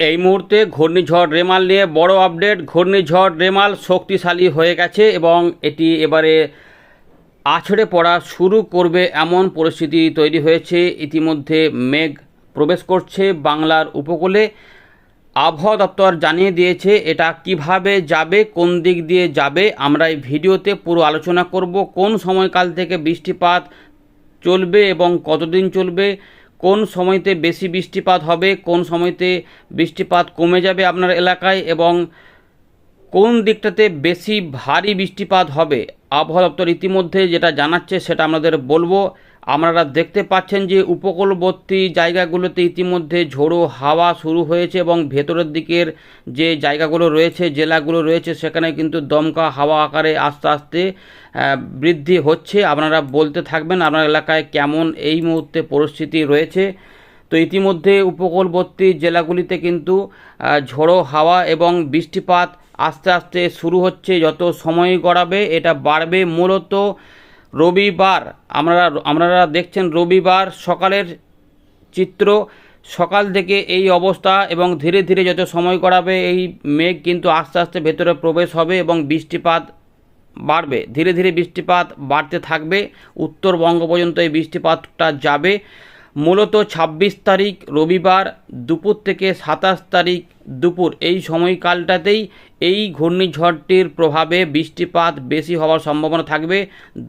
এই মুহূর্তে ঘূর্ণিঝড় রেমাল নিয়ে বড় আপডেট। ঘূর্ণিঝড় রেমাল শক্তিশালী হয়ে গেছে এবং এটি এবারে আছড়ে পড়া শুরু করবে এমন পরিস্থিতি তৈরি হয়েছে। ইতিমধ্যে মেঘ প্রবেশ করছে বাংলার উপকূলে। আবহাওয়া দপ্তর জানিয়ে দিয়েছে, এটা কীভাবে যাবে, কোন দিক দিয়ে যাবে, আমরা এই ভিডিওতে পুরো আলোচনা করব। কোন সময়কাল থেকে বৃষ্টিপাত চলবে এবং কতদিন চলবে কোন সময়তে বেশি বৃষ্টিপাত হবে, কোন সময়তে বৃষ্টিপাত কমে যাবে আপনার এলাকায় এবং কোন দিকটাতে বেশি ভারী বৃষ্টিপাত হবে? আবহাওয়া দপ্তর ইতিমধ্যে যেটা জানাচ্ছে সেটা আপনাদের বলব। আপনারা দেখতে পাচ্ছেন যে উপকূলবর্তী জায়গাগুলোতে ইতিমধ্যে ঝোড়ো হাওয়া শুরু হয়েছে এবং ভেতরের দিকের যে জায়গাগুলো রয়েছে, জেলাগুলো রয়েছে, সেখানে কিন্তু দমকা হাওয়া আকারে আস্তে আস্তে বৃদ্ধি হচ্ছে। আপনারা বলতে থাকবেন আপনার এলাকায় কেমন এই মুহূর্তে পরিস্থিতি রয়েছে। তো ইতিমধ্যে উপকূলবর্তী জেলাগুলিতে কিন্তু ঝোড়ো হাওয়া এবং বৃষ্টিপাত আস্তে আস্তে শুরু হচ্ছে, যত সময় গড়াবে, এটা বাড়বে মূলত। রবিবার আমরা আপনারা দেখছেন রবিবার সকালের চিত্র। সকাল থেকে এই অবস্থা এবং ধীরে ধীরে যত সময় করাবে এই মেঘ কিন্তু আস্তে আস্তে ভেতরে প্রবেশ হবে এবং বৃষ্টিপাত বাড়বে। ধীরে ধীরে বৃষ্টিপাত বাড়তে থাকবে। উত্তরবঙ্গ পর্যন্ত এই বৃষ্টিপাতটা যাবে। মূলত ২৬ তারিখ রবিবার দুপুর থেকে সাতাশ তারিখ দুপুর এই সময়কালটাতেই এই ঘূর্ণিঝড়টির প্রভাবে বৃষ্টিপাত বেশি হওয়ার সম্ভাবনা থাকবে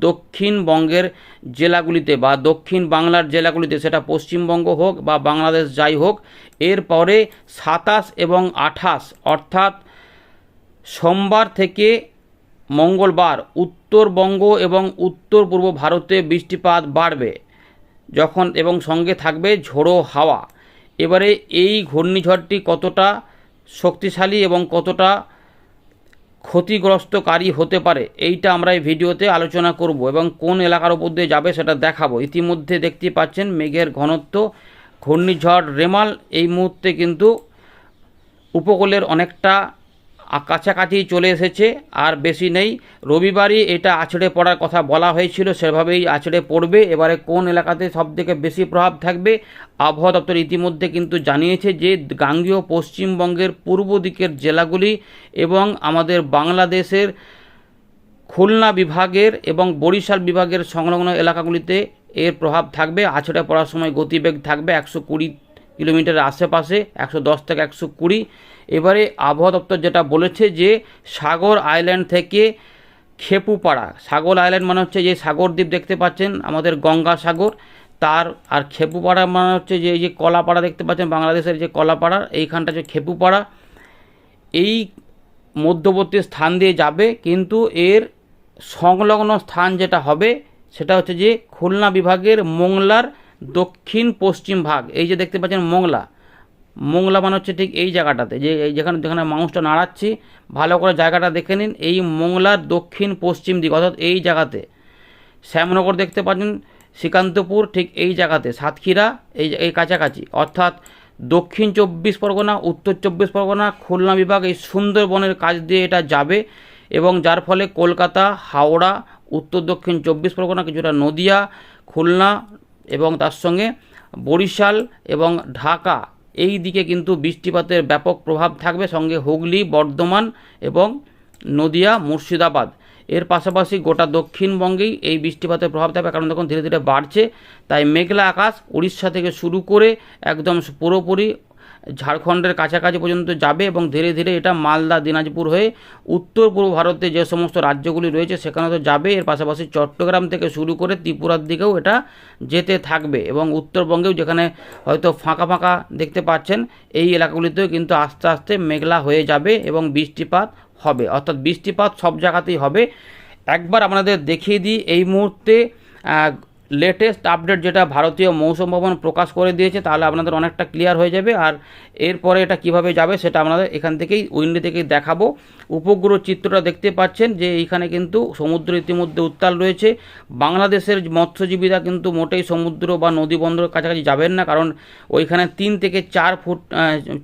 দক্ষিণবঙ্গের জেলাগুলিতে বা দক্ষিণ বাংলার জেলাগুলিতে, সেটা পশ্চিমবঙ্গ হোক বা বাংলাদেশ যাই হোক। এরপরে সাতাশ এবং আঠাশ, অর্থাৎ সোমবার থেকে মঙ্গলবার উত্তরবঙ্গ এবং উত্তর পূর্ব ভারতে বৃষ্টিপাত বাড়বে। যখন এবং সঙ্গে থাকবে ঝোড়ো হাওয়া। এবারে এই ঘূর্ণিঝড়টি কতটা শক্তিশালী এবং কতটা ক্ষতিগ্রস্তকারী হতে পারে, এইটা আমরা এই ভিডিওতে আলোচনা করব এবং কোন এলাকার উপর দিয়ে যাবে সেটা দেখাবো। ইতিমধ্যে দেখতে পাচ্ছেন মেঘের ঘনত্ব, ঘূর্ণিঝড় রেমাল এই মুহূর্তে কিন্তু উপকূলের অনেকটা কাছাকাছি চলে এসেছে, আর বেশি নেই। রবিবারই এটা আছড়ে পড়ার কথা বলা হয়েছিল, সেভাবেই আছড়ে পড়বে। এবারে কোন এলাকাতে সবথেকে বেশি প্রভাব থাকবে? আবহাওয়া দপ্তর ইতিমধ্যে কিন্তু জানিয়েছে যে, গাঙ্গীয় পশ্চিমবঙ্গের পূর্ব দিকের জেলাগুলি এবং আমাদের বাংলাদেশের খুলনা বিভাগের এবং বরিশাল বিভাগের সংলগ্ন এলাকাগুলিতে এর প্রভাব থাকবে। আছড়ে পড়ার সময় গতিবেগ থাকবে একশো কুড়ি কিলোমিটারের আশেপাশে, একশো দশ থেকে একশো কুড়ি। এবারে আবহাওয়া দপ্তর যেটা বলেছে যে সাগর আইল্যান্ড থেকে খেপুপাড়া, সাগর আইল্যান্ড মানে হচ্ছে যে সাগর দ্বীপ দেখতে পাচ্ছেন, আমাদের গঙ্গা সাগর, তার আর খেপুপাড়া মানে হচ্ছে যে এই যে কলাপাড়া দেখতে পাচ্ছেন, বাংলাদেশের যে কলাপাড়া, এইখানটা যে খেপুপাড়া, এই মধ্যবর্তী স্থান দিয়ে যাবে, কিন্তু এর সংলগ্ন স্থান যেটা হবে, সেটা হচ্ছে যে খুলনা বিভাগের মোংলার দক্ষিণ পশ্চিম ভাগ, এই যে দেখতে পাচ্ছেন মোংলা মোংলা মানে হচ্ছে ঠিক এই জায়গাটাতে, যে যেখানে যেখানে মাউসটা নাড়াচ্ছি, ভালো করে জায়গাটা দেখে নিন, এই মোংলার দক্ষিণ পশ্চিম দিক, অর্থাৎ এই জায়গাতে। শ্যামনগর দেখতে পাচ্ছেন, শ্রীকান্তপুর ঠিক এই জায়গাতে, সাতক্ষীরা এই এই কাছাকাছি। অর্থাৎ দক্ষিণ চব্বিশ পরগনা, উত্তর চব্বিশ পরগনা, খুলনা বিভাগ এই সুন্দরবনের কাজ দিয়ে এটা যাবে এবং যার ফলে কলকাতা, হাওড়া, উত্তর দক্ষিণ চব্বিশ পরগনা, কিছুটা নদিয়া, খুলনা এবং তার সঙ্গে বরিশাল এবং ঢাকা এই দিকে কিন্তু বৃষ্টিপাতের ব্যাপক প্রভাব থাকবে সঙ্গে হুগলি, বর্ধমান এবং নদিয়া, মুর্শিদাবাদ। এর পাশাপাশি গোটা দক্ষিণবঙ্গেই এই বৃষ্টিপাতের প্রভাব থাকবে। কারণ দেখুন, ধীরে ধীরে বাড়ছে। তাই মেঘলা আকাশ উড়িষ্যা থেকে শুরু করে একদম পুরোপুরি ঝাড়খণ্ডের কাছাকাছি পর্যন্ত যাবে এবং ধীরে ধীরে এটা মালদা, দিনাজপুর হয়ে উত্তর পূর্ব ভারতে যে সমস্ত রাজ্যগুলি রয়েছে সেখানে তো যাবে। এর পাশাপাশি চট্টগ্রাম থেকে শুরু করে ত্রিপুরার দিকেও এটা যেতে থাকবে এবং উত্তরবঙ্গেও যেখানে হয়তো ফাঁকা ফাঁকা দেখতে পাচ্ছেন, এই এলাকাগুলিতেও কিন্তু আস্তে আস্তে মেঘলা হয়ে যাবে এবং বৃষ্টিপাত হবে। অর্থাৎ বৃষ্টিপাত সব জায়গাতেই হবে। একবার আপনাদের দেখিয়ে দিই এই মুহূর্তে লেটেস্ট আপডেট যেটা ভারতীয় মৌসুম ভবন প্রকাশ করে দিয়েছে, তাহলে আপনাদের অনেকটা ক্লিয়ার হয়ে যাবে। আর এরপরে এটা কীভাবে যাবে সেটা আপনাদের এখান থেকেই উইন্ডো থেকেই দেখাবো। উপগ্রহ চিত্রটা দেখতে পাচ্ছেন যে এইখানে কিন্তু সমুদ্র ইতিমধ্যে উত্তাল রয়েছে। বাংলাদেশের মৎস্যজীবীরা কিন্তু মোটেই সমুদ্র বা নদী বন্দরের কাছাকাছি যাবেন না, কারণ ওইখানে তিন থেকে চার ফুট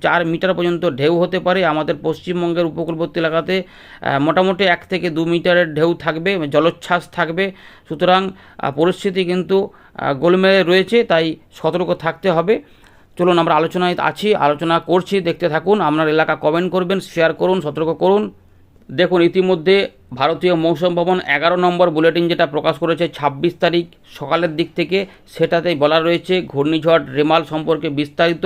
চার মিটার পর্যন্ত ঢেউ হতে পারে। আমাদের পশ্চিমবঙ্গের উপকূলবর্তী এলাকাতে মোটামুটি এক থেকে দু মিটারের ঢেউ থাকবে, জলোচ্ছ্বাস থাকবে। সুতরাং পরিস্থিতি কিন্তু আহ, গোলমেলে রয়েছে তাই সতর্ক থাকতে হবে। চলুন আমরা আলোচনায় আছি আলোচনা করছি দেখতে থাকুন আপনার এলাকা কমেন্ট করবেন শেয়ার করুন সতর্ক করুন। দেখুন ইতিমধ্যে ভারতীয় মৌসুম ভবন এগারো নম্বর বুলেটিন যেটা প্রকাশ করেছে ছাব্বিশ তারিখ সকালের দিক থেকে সেটাতেই বলা রয়েছে ঘূর্ণিঝড় রেমাল সম্পর্কে বিস্তারিত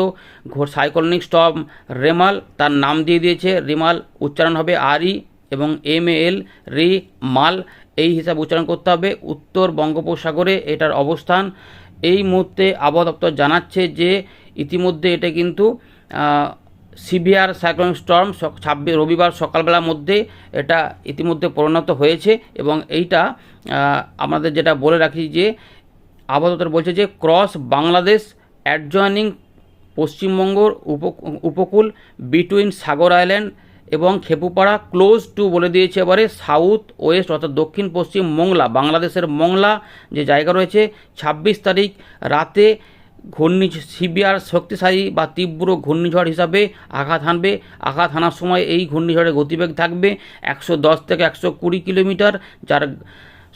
সাইক্লোনিক স্টর্ম রেমাল তার নাম দিয়ে দিয়েছে রেমাল উচ্চারণ হবে আর ই এবং এম এল রি মাল এই হিসাব উচ্চারণ করতে হবে। উত্তর বঙ্গোপসাগরে এটার অবস্থান। এই মুহূর্তে আবহাওয়া দপ্তর জানাচ্ছে যে ইতিমধ্যে এটা কিন্তু সিভিয়ার সাইক্লোনিক স্টর্ম ছাব্বিশ, রবিবার সকালবেলার মধ্যে এটা ইতিমধ্যে পরিণত হয়েছে এবং এইটা আমাদের যেটা বলে রাখি যে আবহাওয়া দপ্তর বলছে যে ক্রস বাংলাদেশ অ্যাডজয়নিং পশ্চিমবঙ্গর উপকূল বিটুইন সাগর আইল্যান্ড এবং খেপুপাড়া ক্লোজ টু বলে দিয়েছে এবারে সাউথ ওয়েস্ট অর্থাৎ দক্ষিণ পশ্চিম মংলা, বাংলাদেশের মংলা যে জায়গা রয়েছে, ছাব্বিশ তারিখ রাতে ঘূর্ণি সিবিআর শক্তিশালী বা তীব্র ঘূর্ণিঝড় হিসাবে আঘাত হানবে। আঘাত হানার সময় এই ঘূর্ণিঝড়ের গতিবেগ থাকবে একশো দশ থেকে একশো কুড়ি কিলোমিটার, যার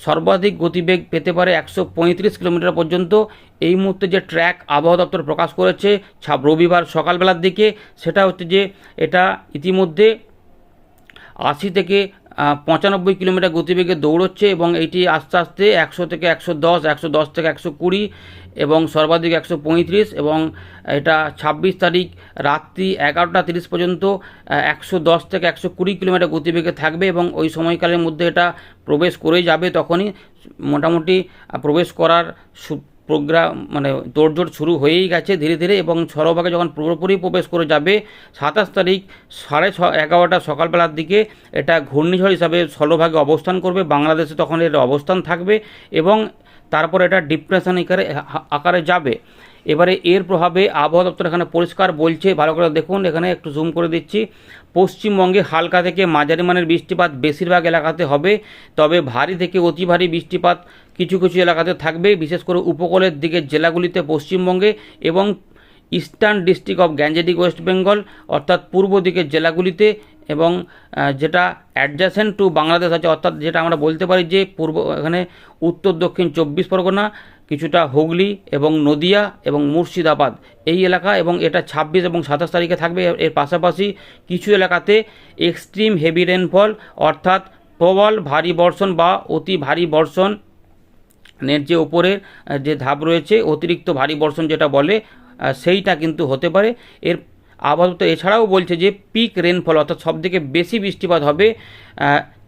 সর্বাধিক গতিবেগ পেতে পারে একশো পঁয়ত্রিশ কিলোমিটার পর্যন্ত। এই মুহূর্তে যে ট্র্যাক আবহাওয়া দপ্তর প্রকাশ করেছে ছাব রবিবার সকালবেলার দিকে, সেটা হচ্ছে যে এটা ইতিমধ্যে আশি থেকে পঁচানব্বই কিলোমিটার গতিবেগে দৌড়চ্ছে এবং এটি আস্তে আস্তে একশো থেকে একশো দশ একশো দশ থেকে একশো কুড়ি এবং সর্বাধিক একশো পঁয়ত্রিশ এবং এটা ছাব্বিশ তারিখ রাত্রি এগারোটা তিরিশ পর্যন্ত একশো দশ থেকে একশো কুড়ি কিলোমিটার গতিবেগে থাকবে এবং ওই সময়কালের মধ্যে এটা প্রবেশ করে যাবে তখনই। মোটামুটি প্রবেশ করার প্রোগ্রাম মানে তোড়জোড় শুরু হয়েই গেছে ধীরে ধীরে এবং সরভাগে যখন পুরোপুরি প্রবেশ করে যাবে সাতাশ তারিখ সাড়ে ছ, এগারোটা সকালবেলার দিকে এটা ঘূর্ণিঝড় হিসাবে স্থলভাগে অবস্থান করবে। বাংলাদেশে তখন এর অবস্থান থাকবে এবং তারপর এটা ডিপ্রেশন আকারে আকারে যাবে। এবারে এর প্রভাবে আবহাওয়া দপ্তর এখানে পরিষ্কার বলছে, ভালো করে দেখুন, এখানে একটু জুম করে দিচ্ছি। পশ্চিমবঙ্গে হালকা থেকে মাঝারি মানের বৃষ্টিপাত বেশিরভাগ এলাকাতে হবে, তবে ভারী থেকে অতি ভারী বৃষ্টিপাত কিছু কিছু এলাকাতে থাকবে, বিশেষ করে উপকূলের দিকের জেলাগুলিতে পশ্চিমবঙ্গে এবং eastern district of Gangetic West Bengal, অর্থাৎ পূর্ব দিকের জেলাগুলিতে এবং যেটা অ্যাডজাসেন্ট টু বাংলাদেশ আছে, অর্থাৎ যেটা আমরা বলতে পারি যে পূর্ব, এখানে উত্তর দক্ষিণ চব্বিশ পরগনা কিছুটা হুগলি এবং নদিয়া এবং মুর্শিদাবাদ। এই এলাকা এবং এটা ছাব্বিশ এবং সাতাশ তারিখে থাকবে। এর- এর পাশাপাশি কিছু এলাকাতে এক্সট্রিম হেভি রেনফল অর্থাৎ প্রবল ভারী বর্ষণ বা অতি ভারী বর্ষণ নের যে ওপরের যে ধাপ রয়েছে, অতিরিক্ত ভারী বর্ষণ যেটা বলে সেইটা কিন্তু হতে পারে। এর আপাতত এছাড়াও বলছে যে পিক রেনফল অর্থাৎ সবথেকে বেশি বৃষ্টিপাত হবে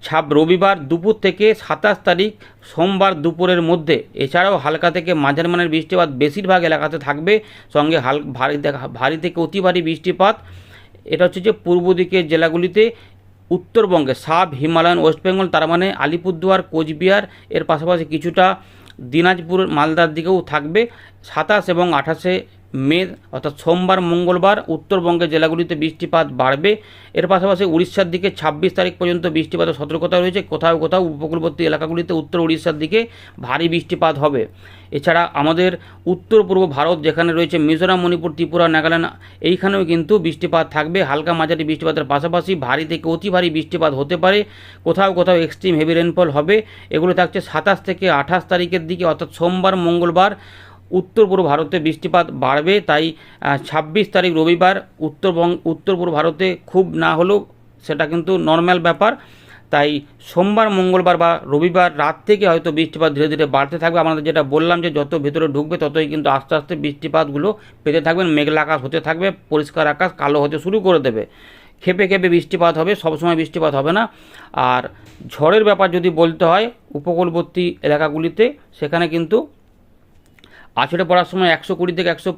ছাব রবিবার দুপুর থেকে সাতাশ তারিখ সোমবার দুপুরের মধ্যে। এছাড়াও হালকা থেকে মাঝারি মানের বৃষ্টিপাত বেশিরভাগ এলাকাতে থাকবে। সঙ্গে হাল ভারী ভারী থেকে অতি ভারী বৃষ্টিপাত। এটা হচ্ছে যে পূর্ব দিকের জেলাগুলিতে উত্তরবঙ্গে সাব, হিমালয়ান, ওয়েস্ট বেঙ্গল, তার মানে আলিপুরদুয়ার, কোচবিহার, এর পাশাপাশি কিছুটা দিনাজপুর, মালদার দিকেও থাকবে। সাতাশ এবং আঠাশে মে অর্থাৎ সোমবার, মঙ্গলবার উত্তরবঙ্গের জেলাগুলিতে বৃষ্টিপাত বাড়বে। এর পাশাপাশি উড়িষ্যার দিকে ছাব্বিশ তারিখ পর্যন্ত বৃষ্টিপাতের সতর্কতা রয়েছে। কোথাও কোথাও উপকূলবর্তী এলাকাগুলিতে উত্তর উড়িষ্যার দিকে ভারী বৃষ্টিপাত হবে। এছাড়া আমাদের উত্তর পূর্ব ভারত, যেখানে রয়েছে মিজোরাম, মণিপুর, ত্রিপুরা, নাগাল্যান্ড, এইখানেও কিন্তু বৃষ্টিপাত থাকবে। হালকা মাঝারি বৃষ্টিপাতের পাশাপাশি ভারী থেকে অতি ভারী বৃষ্টিপাত হতে পারে। কোথাও কোথাও এক্সট্রিম হেভি রেনফল হবে। এগুলো থাকছে সাতাশ থেকে আঠাশ তারিখের দিকে, অর্থাৎ সোমবার, মঙ্গলবার উত্তর পূর্ব ভারতে বৃষ্টিপাত বাড়বে, তাই ছাব্বিশ তারিখ রবিবার উত্তরবঙ্গ উত্তর পূর্ব ভারতে খুব না হলেও সেটা কিন্তু নর্মাল ব্যাপার। তাই সোমবার, মঙ্গলবার বা রবিবার রাত থেকে হয়তো বৃষ্টিপাত ধীরে ধীরে বাড়তে থাকবে। আমাদের যেটা বললাম যে যত ভেতরে ঢুকবে ততই কিন্তু আস্তে আস্তে বৃষ্টিপাতগুলো পেতে থাকবেন। মেঘলা আকাশ হতে থাকবে, পরিষ্কার আকাশ কালো হতে শুরু করে দেবে। খেপে খেপে বৃষ্টিপাত হবে, সবসময় বৃষ্টিপাত হবে না। আর ঝড়ের ব্যাপার যদি বলতে হয়, উপকূলবর্তী এলাকাগুলিতে, সেখানে কিন্তু আছড়ে পড়ার সময় একশো কুড়ি থেকে একশো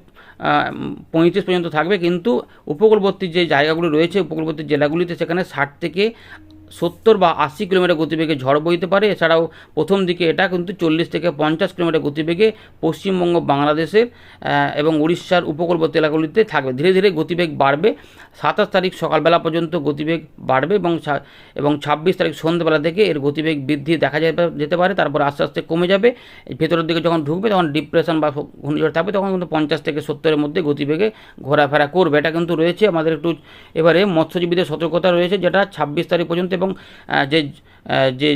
পঁয়ত্রিশ পর্যন্ত থাকবে, কিন্তু উপকূলবর্তী যে জায়গাগুলো রয়েছে, উপকূলবর্তী জেলাগুলিতে সেখানে ষাট থেকে সত্তর বা আশি কিলোমিটার গতিবেগে ঝড় বইতে পারে। এছাড়াও প্রথম দিকে এটা কিন্তু চল্লিশ থেকে পঞ্চাশ কিলোমিটার গতিবেগে পশ্চিমবঙ্গ, বাংলাদেশের এবং উড়িষ্যার উপকূলবর্তী এলাকাগুলিতে থাকবে। ধীরে ধীরে গতিবেগ বাড়বে। সাতাশ তারিখ সকালবেলা পর্যন্ত গতিবেগ বাড়বে এবং এবং ছাব্বিশ তারিখ সন্ধ্যেবেলা থেকে এর গতিবেগ বৃদ্ধি দেখা যেতে পারে, তারপর আস্তে আস্তে কমে যাবে। ভেতরের দিকে যখন ঢুকবে, তখন ডিপ্রেশন বা ঘূর্ণিঝড় থাকবে, তখন কিন্তু পঞ্চাশ থেকে সত্তরের মধ্যে গতিবেগে ঘোরাফেরা করবে। এটা কিন্তু রয়েছে আমাদের একটু এবারে মৎস্যজীবীদের সতর্কতা রয়েছে, যেটা ছাব্বিশ তারিখ পর্যন্ত এবং যে যে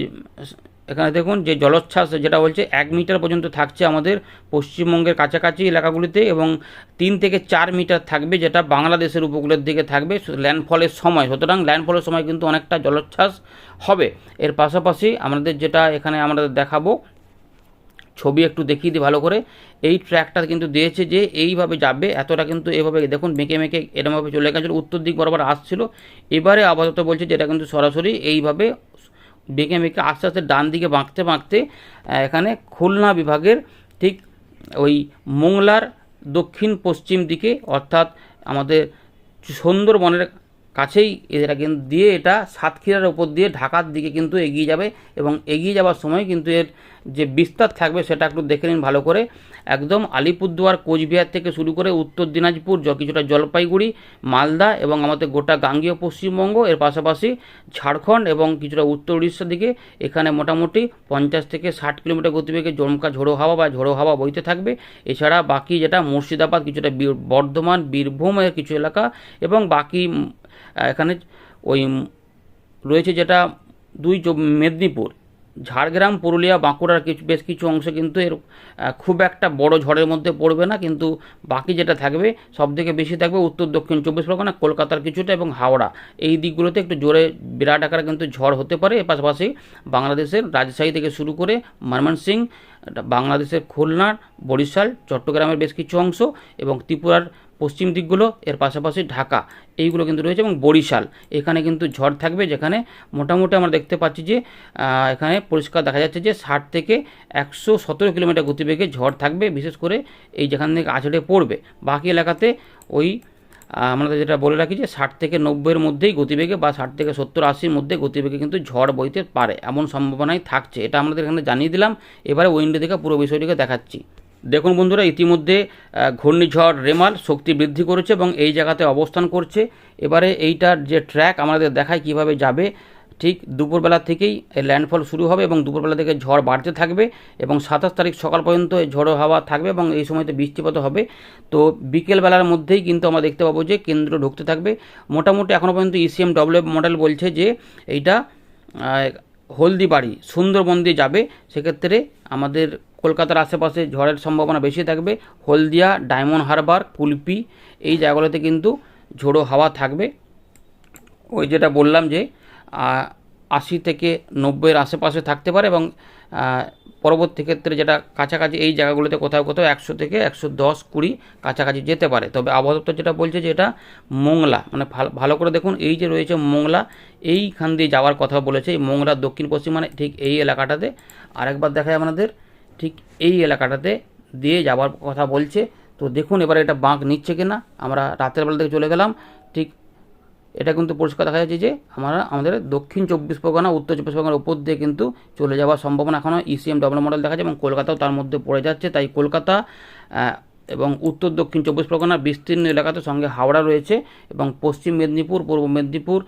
এখানে দেখুন যে জলোচ্ছ্বাস যেটা বলছে, এক মিটার পর্যন্ত থাকছে আমাদের পশ্চিমবঙ্গের কাছাকাছি এলাকাগুলিতে এবং তিন থেকে চার মিটার থাকবে যেটা বাংলাদেশের উপকূলের দিকে থাকবে ল্যান্ডফলের সময়। সুতরাং ল্যান্ডফলের সময় কিন্তু অনেকটা জলোচ্ছ্বাস হবে। এর পাশাপাশি আমাদের যেটা এখানে আমরা দেখাবো, ছবি একটু দেখিয়ে দিই ভালো করে। এই ট্র্যাকটা কিন্তু দিয়েছে যে এইভাবে যাবে, এতটা কিন্তু এভাবে দেখুন মেকে মেকে এরমভাবে চলে গেছিল উত্তর দিক বরাবর আসছিল। এবারে আপাতত বলছে যে এটা কিন্তু সরাসরি এইভাবে বেঁকে বেঁকে আস্তে আস্তে ডান দিকে বাঁকতে বাঁকতে এখানে খুলনা বিভাগের ঠিক ওই মোংলার দক্ষিণ পশ্চিম দিকে, অর্থাৎ আমাদের সুন্দরবনের কাছেই এরা কিন্তু দিয়ে এটা সাতক্ষীরার ওপর দিয়ে ঢাকার দিকে কিন্তু এগিয়ে যাবে এবং এগিয়ে যাওয়ার সময় কিন্তু এর যে বিস্তার থাকবে সেটা একটু দেখে নিন ভালো করে। একদম আলিপুরদুয়ার, কোচবিহার থেকে শুরু করে উত্তর দিনাজপুর কিছুটা জলপাইগুড়ি, মালদা এবং আমাদের গোটা গাঙ্গীয় পশ্চিমবঙ্গ, এর পাশাপাশি ঝাড়খণ্ড এবং কিছুটা উত্তর উড়িষ্যার দিকে এখানে মোটামুটি পঞ্চাশ থেকে ষাট কিলোমিটার গতিবেগে জমকা ঝোড়ো হাওয়া বা ঝোড়ো হাওয়া বইতে থাকবে। এছাড়া বাকি যেটা মুর্শিদাবাদ, কিছুটা বীর- বর্ধমান, বীরভূমের কিছু এলাকা এবং বাকি এখানে ওই রয়েছে যেটা দুই মেদিনীপুর, ঝাড়গ্রাম, পুরুলিয়া, বাঁকুড়ার কিছু বেশ কিছু অংশ কিন্তু এর খুব একটা বড় ঝড়ের মধ্যে পড়বে না, কিন্তু বাকি যেটা থাকবে সব থেকে বেশি থাকবে উত্তর, দক্ষিণ চব্বিশ পরগনা, কলকাতার কিছুটা এবং হাওড়া। এই দিকগুলোতে একটু জোরে বিরাট আকারে কিন্তু ঝড় হতে পারে। এর পাশাপাশি বাংলাদেশের রাজশাহী থেকে শুরু করে ময়মনসিং বাংলাদেশের খুলনার বরিশাল, চট্টগ্রামের বেশ কিছু অংশ এবং ত্রিপুরার পশ্চিম দিকগুলো, এর পাশাপাশি ঢাকা, এইগুলো কিন্তু রয়েছে এবং বরিশাল। এখানে কিন্তু ঝড় থাকবে যেখানে মোটামুটি আমরা দেখতে পাচ্ছি যে এখানে পরিষ্কার দেখা যাচ্ছে যে ষাট থেকে একশো সতেরো কিলোমিটার গতিবেগে ঝড় থাকবে, বিশেষ করে এই যেখান থেকে আছড়ে পড়বে। বাকি এলাকাতে ওই আমরা যেটা বলে রাখি যে ষাট থেকে নব্বইয়ের মধ্যেই গতিবেগে বা ষাট থেকে সত্তর আশির মধ্যে গতিবেগে কিন্তু ঝড় বইতে পারে, এমন সম্ভাবনাই থাকছে। এটা আমাদের এখানে জানিয়ে দিলাম। এবারে উইন্ডো থেকে পুরো বিষয়টিকে দেখাচ্ছি। দেখুন বন্ধুরা, ইতিমধ্যে ঘূর্ণিঝড় রেমাল শক্তি বৃদ্ধি করেছে এবং এই জায়গাতে অবস্থান করছে। এবারে এইটার যে ট্র্যাক আমাদের দেখায় কীভাবে যাবে, ঠিক দুপুরবেলা থেকেই ল্যান্ডফল শুরু হবে এবং দুপুরবেলা থেকে ঝড় বাড়তে থাকবে এবং সাতাশ তারিখ সকাল পর্যন্ত ঝড়ো হাওয়া থাকবে এবং এই সময়তে বৃষ্টিপাত হবে। তো বিকেলবেলার মধ্যেই কিন্তু আমরা দেখতে পাবো যে কেন্দ্র ঢুকতে থাকবে। মোটামুটি এখনও পর্যন্ত ইসিএম ডব্লিউ মডেল বলছে যে এইটা হলদিবাড়ি, সুন্দরবন দিয়ে যাবে। সেক্ষেত্রে আমাদের কলকাতার আশেপাশে ঝড়ের সম্ভাবনা বেশি থাকবে। হলদিয়া, ডায়মন্ড হারবার, কুলপি, এই জায়গাগুলোতে কিন্তু ঝোড়ো হাওয়া থাকবে। ওই যেটা বললাম যে আশি থেকে নব্বইয়ের আশেপাশে থাকতে পারে এবং পরবর্তী ক্ষেত্রে যেটা কাছাকাছি এই জায়গাগুলোতে কোথাও কোথাও একশো থেকে একশো দশ কুড়ি কাছাকাছি যেতে পারে। তবে আবহাওয়া দপ্তর যেটা বলছে যে এটা মোংলা মানে ভাল- করে দেখুন, এই যে রয়েছে মোংলা, এইখান দিয়ে যাওয়ার কথা বলেছে, এই মোংলার দক্ষিণ পশ্চিম মানে ঠিক এই এলাকাটাতে। আরেকবার দেখায় আমাদের ঠিক এই এলাকাটাতে দিয়ে যাওয়ার কথা বলছে। তো দেখুন এবার এটা বাঁক নিচ্ছে কিনা। আমরা রাতের বেলা থেকে চলে গেলাম। ঠিক এটা কিন্তু পরিষ্কার দেখা যাচ্ছে যে আমরা আমাদের দক্ষিণ চব্বিশ পরগনা, উত্তর চব্বিশ পরগনার উপর দিয়ে কিন্তু চলে যাওয়ার সম্ভাবনা এখনও ইসিএম ডবল মডেল দেখা যায় এবং কলকাতাও তার মধ্যে পড়ে যাচ্ছে। তাই কলকাতা এবং উত্তর, দক্ষিণ চব্বিশ পরগনার বিস্তীর্ণ এলাকাতে সঙ্গে হাওড়া রয়েছে এবং পশ্চিম মেদিনীপুর, পূর্ব মেদিনীপুর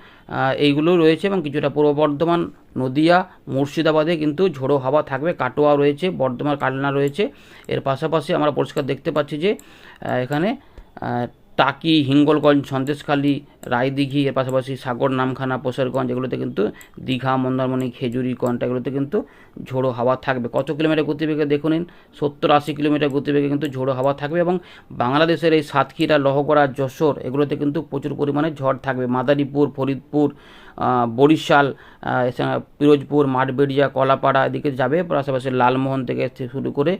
এইগুলো রয়েছে এবং কিছুটা পূর্ব বর্ধমান, নদিয়া, মুর্শিদাবাদে কিন্তু ঝোড়ো হাওয়া থাকবে, কাটোয়া রয়েছে, বর্ধমান, কালনা রয়েছে। এর পাশাপাশি আমরা পরিষ্কার দেখতে পাচ্ছি যে এখানে টাকি হিঙ্গলগঞ্জ, সন্দেশখালি, রায়দিঘি, এর পাশাপাশি সাগর, নামখানা, পোশারগঞ্জ, এগুলোতে কিন্তু দীঘা, মন্দারমণি, খেজুরি, কন্টা, এগুলোতে কিন্তু ঝোড়ো হাওয়া থাকবে। কত কিলোমিটার গতিবেগে দেখুন নিন, সত্তর আশি কিলোমিটার গতিবেগে কিন্তু ঝোড়ো হাওয়া থাকবে এবং বাংলাদেশের এই সাতক্ষীরা, লহগড়া, যশোর, এগুলোতে কিন্তু প্রচুর পরিমাণে ঝড় থাকবে। মাদারীপুর, ফরিদপুর বরিশাল পিরোজপুর, মাঠবেড়িয়া, কলাপাড়া এদিকে যাবে। পাশাপাশি লালমোহন থেকে শুরু করে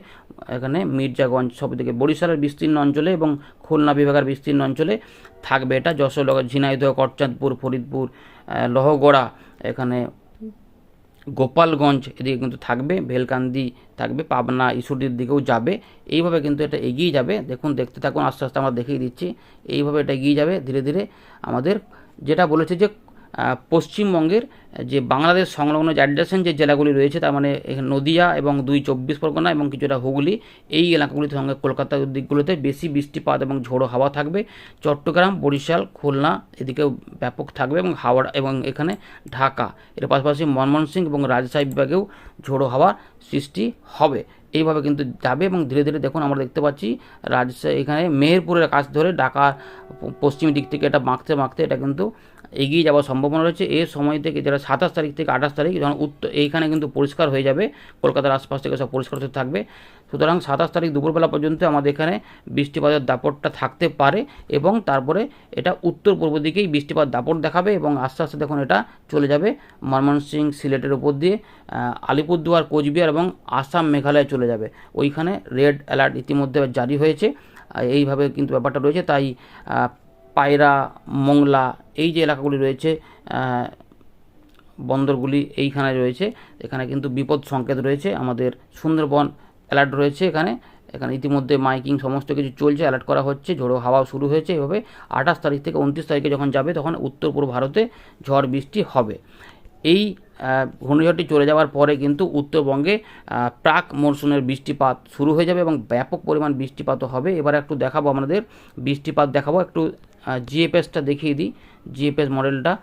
এখানে মির্জাগঞ্জ সব দিকে। বরিশালের বিস্তীর্ণ অঞ্চলে এবং খুলনা বিভাগের বিস্তীর্ণ অঞ্চলে থাকবে এটা। যশোর লগ- ঝিনাইদহ করচাঁদপুর ফরিদপুর লহগড়া, এখানে গোপালগঞ্জ এদিকে কিন্তু থাকবে। ভেলকান্দি থাকবে, পাবনা ইসুটির দিকেও যাবে। এইভাবে কিন্তু এটা এগিয়ে যাবে। দেখুন, দেখতে থাকুন, আস্তে আস্তে আমরা দেখিয়ে দিচ্ছি। এইভাবে এটা এগিয়ে যাবে। ধীরে ধীরে আমাদের যেটা বলেছে যে পশ্চিমবঙ্গের যে বাংলাদেশ সংলগ্ন যে অ্যাডজাসেন্ট যে জেলাগুলি রয়েছে, তার মানে নদিয়া এবং দুই চব্বিশ পরগনা এবং কিছুটা হুগলি, এই এলাকাগুলির সঙ্গে কলকাতার দিকগুলোতে বেশি বৃষ্টিপাত এবং ঝোড়ো হাওয়া থাকবে। চট্টগ্রাম, বরিশাল, খুলনা এদিকেও ব্যাপক থাকবে এবং হাওড়া এবং এখানে ঢাকা। এর পাশাপাশি ময়মনসিংহ এবং রাজশাহী বিভাগেও ঝোড়ো হাওয়ার সৃষ্টি হবে। এইভাবে কিন্তু যাবে এবং ধীরে ধীরে দেখুন আমরা দেখতে পাচ্ছি, রাজশাহী এখানে মেহেরপুরের কাছ ধরে ঢাকা পশ্চিম দিক থেকে এটা বাঁকতে বাঁকতে এটা কিন্তু এগিয়ে যাওয়ার সম্ভাবনা রয়েছে। এর সময় থেকে যেটা সাতাশ তারিখ থেকে আঠাশ তারিখ, যখন উত্তর এইখানে কিন্তু পরিষ্কার হয়ে যাবে। কলকাতার আশপাশ থেকে সব পরিষ্কার হতে থাকবে। সুতরাং সাতাশ তারিখ দুপুরবেলা পর্যন্ত আমাদের এখানে বৃষ্টিপাতের দাপটটা থাকতে পারে এবং তারপরে এটা উত্তর পূর্ব দিকেই বৃষ্টিপাত দাপট দেখাবে এবং আস্তে আস্তে দেখুন এটা চলে যাবে ময়মনসিং সিলেটের উপর দিয়ে আলিপুরদুয়ার, কোচবিহার এবং আসাম মেঘালয়ে চলে যাবে। ওইখানে রেড অ্যালার্ট ইতিমধ্যে জারি হয়েছে। এইভাবে কিন্তু ব্যাপারটা রয়েছে। তাই পায়রা, মোংলা এই যে এলাকাগুলি রয়েছে বন্দরগুলি এইখানে রয়েছে। এখানে কিন্তু বিপদ সংকেত রয়েছে। আমাদের সুন্দরবন অ্যালার্ট রয়েছে এখানে। এখানে ইতিমধ্যে মাইকিং সমস্ত কিছু চলছে, অ্যালার্ট করা হচ্ছে, ঝোড়ো হাওয়া শুরু হয়েছে এভাবে। আঠাশ তারিখ থেকে উনত্রিশ তারিখে যখন যাবে তখন উত্তর পূর্ব ভারতে ঝড় বৃষ্টি হবে। এই ঘূর্ণিঝড়টি চলে যাওয়ার পরে কিন্তু উত্তরবঙ্গে প্রাক মরশুমের বৃষ্টিপাত শুরু হয়ে যাবে এবং ব্যাপক পরিমাণ বৃষ্টিপাতও হবে। এবার একটু দেখাবো আমাদের বৃষ্টিপাত দেখাবো, একটু জিএফএসটা দেখিয়ে দিই জিএফএস মডেলটা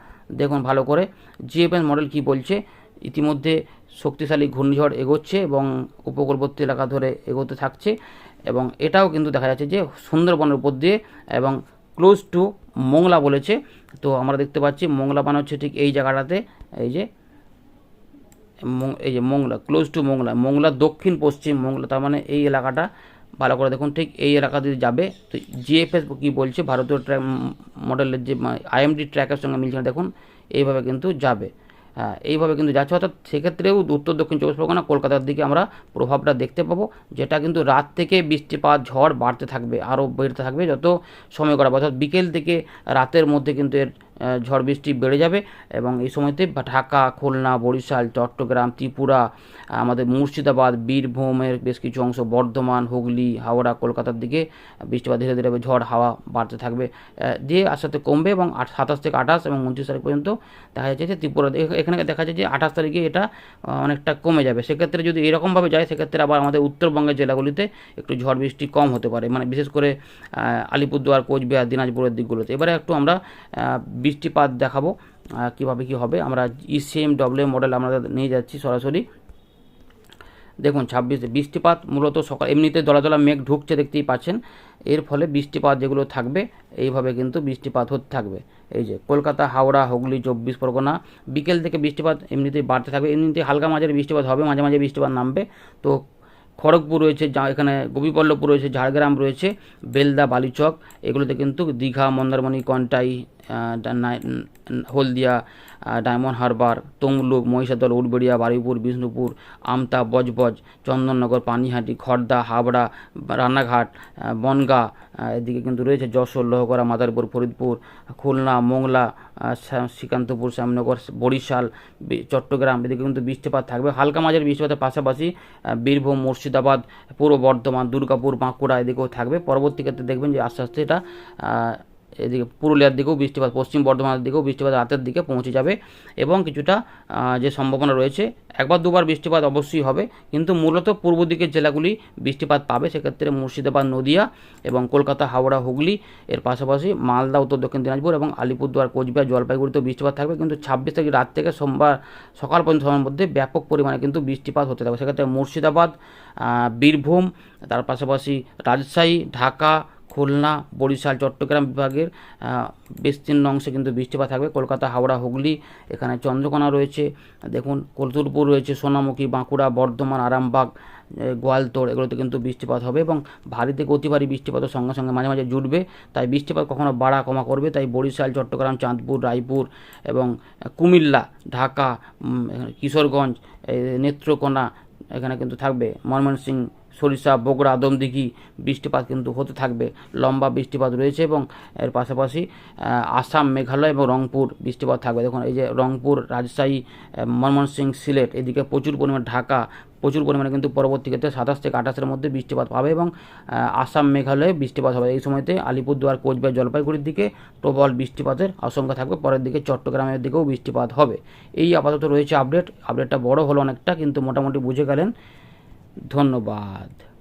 দেখুন ভালো করে জিএফএস মডেল কি বলছে? ইতিমধ্যে শক্তিশালী ঘূর্ণিঝড় এগোচ্ছে এবং উপকূলবর্তী এলাকা ধরে এগোতে থাকছে এবং এটাও কিন্তু দেখা যাচ্ছে যে সুন্দরবনের উপর দিয়ে এবং ক্লোজ টু মোংলা বলেছে। তো আমরা দেখতে পাচ্ছি মোংলা মানে হচ্ছে ঠিক এই জায়গাটাতে, এই যে এই যে মোংলা ক্লোজ টু মোংলা। মোংলা দক্ষিণ পশ্চিম মোংলা, তার মানে এই এলাকাটা ভালো করে দেখুন, ঠিক এই এলাকা দিয়ে যাবে। তো জিএফএস কি বলছে, ভারতীয় ট্র্যাক মডেলের যে আইএমডি ট্র্যাকের সঙ্গে মিলছে না, দেখুন, এইভাবে কিন্তু যাবে। হ্যাঁ এইভাবে কিন্তু যাচ্ছে। অর্থাৎ সেক্ষেত্রেও উত্তর দক্ষিণ চব্বিশ পরগনা, কলকাতার দিকে আমরা প্রভাবটা দেখতে পাবো, যেটা কিন্তু রাত থেকে বৃষ্টিপাত, ঝড় বাড়তে থাকবে, আরও বেড়তে থাকবে যত সময় করা অর্থাৎ বিকেল থেকে রাতের মধ্যে কিন্তু এর ঝড় বৃষ্টি বেড়ে যাবে এবং এই সময়তে ঢাকা, খুলনা, বরিশাল, চট্টগ্রাম, ত্রিপুরা, আমাদের মুর্শিদাবাদ, বীরভূমের বেশ কিছু অংশ, বর্ধমান, হুগলি, হাওড়া, কলকাতার দিকে বৃষ্টিপাত ধীরে ধীরে ঝড় হাওয়া বাড়তে থাকবে। দিয়ে আস্তে কমবে এবং সাতাশ থেকে আঠাশ এবং উনত্রিশ তারিখ পর্যন্ত দেখা যাচ্ছে যে ত্রিপুরা এখানে দেখা যাচ্ছে যে আঠাশ তারিখে এটা অনেকটা কমে যাবে। সেক্ষেত্রে যদি এরকমভাবে যায়, সেক্ষেত্রে আবার আমাদের উত্তরবঙ্গের জেলাগুলিতে একটু ঝড় বৃষ্টি কম হতে পারে। মানে বিশেষ করে আলিপুরদুয়ার, কোচবিহার, দিনাজপুরের দিকগুলোতে। এবারে একটু আমরা বৃষ্টিপাত দেখাবো কীভাবে কী হবে। আমরা ইসিএম ডব্লিউ মডেল আমরা নিয়ে যাচ্ছি সরাসরি। দেখুন, ছাব্বিশে বৃষ্টিপাত মূলত সকাল এমনিতে দলা দলা মেঘ ঢুকছে দেখতেই পাচ্ছেন। এর ফলে বৃষ্টিপাত যেগুলো থাকবে, এইভাবে কিন্তু বৃষ্টিপাত হতে থাকবে। এই যে, কলকাতা, হাওড়া, হুগলি, চব্বিশ পরগনা, বিকেল থেকে বৃষ্টিপাত এমনিতেই বাড়তে থাকবে। এমনিতে হালকা মাঝারি বৃষ্টিপাত হবে, মাঝে মাঝে বৃষ্টিপাত নামবে। তো খড়গপুর রয়েছে, যা এখানে গোপীপল্লবপুর রয়েছে, ঝাড়গ্রাম রয়েছে, বেলদা, বালিচক, এগুলোতে কিন্তু দীঘা, মন্দারমণি, কন্টাই হলদিয়া ডায়মন্ড হারবার, তমলুক, মহিষাদল উলবেড়িয়া বারুইপুর, বিষ্ণুপুর, আমতা, বজবজ, চন্দননগর, পানিহাটি খড়দা হাবড়া রানাঘাট বনগাঁ এদিকে কিন্তু রয়েছে যশোর লোহগড়া মাদারীপুর, ফরিদপুর, খুলনা, মোংলা শ্রীকান্তপুর, শ্যামনগর, বরিশাল চট্টগ্রাম, এদিকে কিন্তু বৃষ্টিপাত থাকবে। হালকা মাঝারি বৃষ্টিপাতের পাশাপাশি বীরভূম, মুর্শিদাবাদ, পূর্ব বর্ধমান, দুর্গাপুর, বাঁকুড়া এদিকেও থাকবে। পরবর্তী ক্ষেত্রে দেখবেন যে আস্তে আস্তে এটা এদিকে পুরুলিয়ার দিকেও বৃষ্টিপাত, পশ্চিম বর্ধমানের দিকেও বৃষ্টিপাত রাতের দিকে পৌঁছে যাবে এবং কিছুটা যে সম্ভাবনা রয়েছে, একবার দুবার বৃষ্টিপাত অবশ্যই হবে, কিন্তু মূলত পূর্ব দিকের জেলাগুলি বৃষ্টিপাত পাবে, সেক্ষেত্রে মুর্শিদাবাদ, নদিয়া এবং কলকাতা, হাওড়া, হুগলি, এর পাশাপাশি মালদা, উত্তর দক্ষিণ দিনাজপুর এবং আলিপুরদুয়ার, কোচবিহার, জলপাইগুড়িতেও বৃষ্টিপাত থাকবে, কিন্তু ছাব্বিশ তারিখ রাত থেকে সোমবার সকাল পর্যন্ত সময়ের মধ্যে ব্যাপক পরিমাণে কিন্তু বৃষ্টিপাত হতে থাকবে, সেক্ষেত্রে মুর্শিদাবাদ বীরভূম, তার পাশাপাশি রাজশাহী, ঢাকা খুলনা, বরিশাল, চট্টগ্রাম বিভাগের বিস্তীর্ণ অংশে কিন্তু বৃষ্টিপাত থাকবে। কলকাতা, হাওড়া, হুগলি, এখানে চন্দ্রকোনা রয়েছে। দেখুন, কলতুরপুর রয়েছে, সোনামুখী, বাঁকুড়া, বর্ধমান, আরামবাগ গোয়ালতোড়, এগুলোতে কিন্তু বৃষ্টিপাত হবে এবং ভারী থেকে অতি ভারী বৃষ্টিপাতের সঙ্গে সঙ্গে মাঝে মাঝে জুটবে। তাই বৃষ্টিপাত কখনো বাড়া কমা করবে। তাই বরিশাল, চট্টগ্রাম, চাঁদপুর, রায়পুর এবং কুমিল্লা, ঢাকা কিশোরগঞ্জ নেত্রকোনা এখানে কিন্তু থাকবে। ময়মনসিংহ সরিষা, বগুড়া, আদমদিঘি বৃষ্টিপাত কিন্তু হতে থাকবে। লম্বা বৃষ্টিপাত রয়েছে এবং এর পাশাপাশি আসাম, মেঘালয় এবং রংপুর বৃষ্টিপাত থাকবে। দেখুন, এই যে রংপুর, রাজশাহী ময়মনসিংহ, সিলেট, এদিকে প্রচুর পরিমাণে ঢাকা, প্রচুর পরিমাণে কিন্তু পরবর্তী ক্ষেত্রে সাতাশ থেকে আঠাশের মধ্যে বৃষ্টিপাত পাবে এবং আসাম, মেঘালয়ে বৃষ্টিপাত হবে। এই সময়তে আলিপুরদুয়ার, কোচবিহার, জলপাইগুড়ির দিকে প্রবল বৃষ্টিপাতের আশঙ্কা থাকবে। পরের দিকে চট্টগ্রামের দিকেও বৃষ্টিপাত হবে। এই আপাতত রয়েছে আপডেট। আপডেটটা বড় হলো অনেকটা, কিন্তু মোটামুটি বুঝে গেলেন ধন্যবাদ।